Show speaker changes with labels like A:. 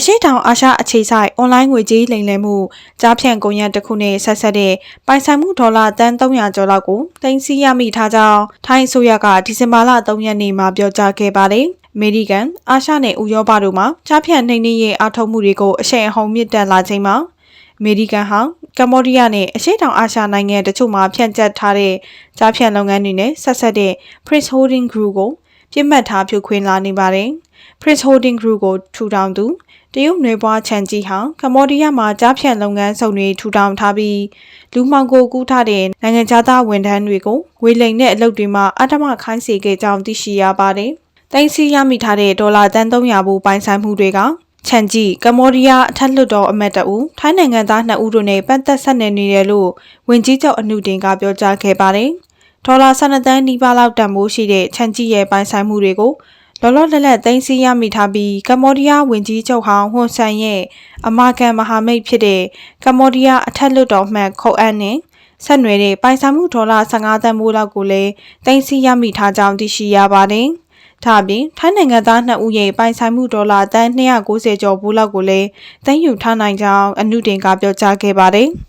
A: အရှိတောင်အာရှအခြေစိုက်အွန်လိုင်းငွေကြေးလိမ်လည်မှုကြားဖြန့်ကုန်ရတစ်ခုနဲ့ဆက်ဆက်တဲ့ပိုင်ဆိုင်မှုဒေါ်လာတန်300ကျော်လောက်ကိုတင်စီရမိထားကြောင်းထိုင်းအစိုးရကဒီဇင်ဘာလ3ရက်နေ့မှာပြောကြားခဲ့ပါတယ်။အမေရိကန်အာရှနဲ့ဥရောပတို့မှာကြားဖြန့်နှိမ်နင်းရေးအားထုတ်မှုတွေကိုအရှိန်အဟုန်မြင့်တက်လာချိန်မှာအမေရိကန်ဟာကမ္ဘောဒီးယားနဲ့အရှေ့တောင်အာရှနိုင်ငံတချို့မှာဖြန့်ကျက်ထားတဲ့ကြားဖြန့်လုပ်ငန်းတွေနဲ့ဆက်ဆက်တဲ့ Prince Holding Group ကို ပြစ်မှတ်ထားဖြုတ်ခွင်းလာနေပါတယ်။ Prince Holding Group ကိုထူထောင်သူတရုတ်နွေပွားချန်ကြီးဟာကမ္ဘောဒီးယားမှာကြားဖြန့်လုပ်ငန်းစုံတွေထူထောင်ထားပြီးလူမှောင်ကိုကူးထားတဲ့နိုင်ငံသားဝန်ထမ်းတွေကိုငွေလိမ်တဲ့အလုပ်တွေမှာအထမခိုင်းစေခဲ့ကြောင်းသိရှိရပါတယ်။တိုင်းစီရမိထားတဲ့ဒေါ်လာတန်300ဘူးပိုင်ဆိုင်မှုတွေကချန်ကြီးကမ္ဘောဒီးယားအထက်လွှတ်တော်အမတ်တအူထိုင်းနိုင်ငံသား2ဦးတို့နဲ့ပတ်သက်ဆက်နွယ်နေတယ်လို့ဝင်ကြီးချုပ်အနုတင်ကပြောကြားခဲ့ပါတယ်။ ဒေါ်လာ12တန်းနီးပါးလောက်တန်ဖိုးရှိတဲ့ချန်ကြီးရဲ့ပိုင်ဆိုင်မှုတွေကိုလောလောလတ်လတ်သိမ်းဆည်းရမိထားပြီးကမ္ဘောဒီးယားဝင်ကြီးချုပ်ဟောင်းဟွန်ဆန်ရဲ့အမာခံမဟာမိတ်ဖြစ်တဲ့ကမ္ဘောဒီးယားအထက်လွှတ်တော်မှတ်ခုတ်အန်းနဲ့ဆက်နွယ်တဲ့ပိုင်ဆိုင်မှုဒေါ်လာ15တန်မိုးလောက်ကိုလည်းသိမ်းဆည်းရမိထားကြောင်းသိရှိရပါတယ်။ဒါ့အပြင်ထိုင်းနိုင်ငံသား2ဦးရဲ့ပိုင်ဆိုင်မှုဒေါ်လာတန်290ကျော်ဘူးလောက်ကိုလည်းသိမ်းယူထားနိုင်ကြောင်းအနုတင်ကပြောကြားခဲ့ပါတယ်။